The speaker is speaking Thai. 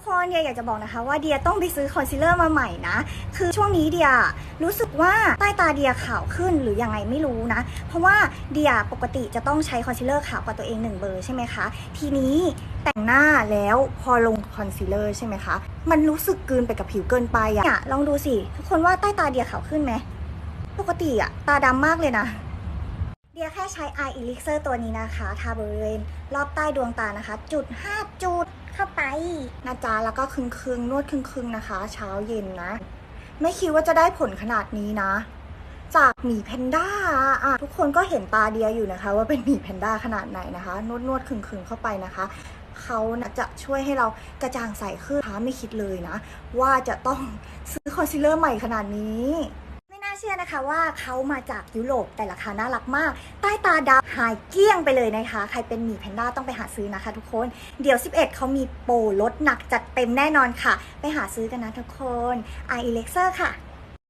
กคนเดียอยากจะบอกนะคะว่าเดียต้องไปซื้อคอนซีลเลอร์มาใหม่นะ คือช่วงนี้เดียรู้สึกว่าใต้ตาเดียขาวขึ้นหรือยังไงไม่รู้นะ เพราะว่าเดียปกติจะต้องใช้คอนซีลเลอร์ขาวกว่าตัวเองหนึ่งเบอร์ใช่ไหมคะ ทีนี้แต่งหน้าแล้วพอลงคอนซีลเลอร์ใช่ไหมคะ มันรู้สึกกืนไปกับผิวเกินไปอะเนี่ยลองดูสิทุกคนว่าใต้ตาเดียขาวขึ้นไหมปกติอะตาดำมากเลยนะเดียแค่ใช้ Eye Elixir ตัวนี้นะคะ ทาบริเวณรอบใต้ดวงตานะคะ จุด 5 จุด เข้าไปนะจ๊ะแล้วก็คึงคึงนวดคึงคึงนะคะ เช้าเย็นนะ ไม่คิดว่าจะได้ผลขนาดนี้นะ จากหมีแพนด้าอะทุกคนก็เห็นตาเดียอยู่นะคะ ว่าเป็นหมีแพนด้าขนาดไหนนะคะ นวดนวดคึงคึงเข้าไปนะคะเขานะจะช่วยให้เรากระจ่างใสขึ้นนะไม่คิดเลยนะ ว่าจะต้องซื้อคอนซีลเลอร์ใหม่ขนาดนี้ เชื่อนะคะว่าเขามาจากยุโรปแต่ราคาน่ารักมาก ใต้ตาดำหายเกลี้ยงไปเลยนะคะ ใครเป็นหมีแพนด้าต้องไปหาซื้อนะคะทุกคน เดี๋ยว 11 เขามีโปรลดหนักจัดเต็มแน่นอนค่ะ ไปหาซื้อกันนะทุกคน i e l e x e r ค่ะ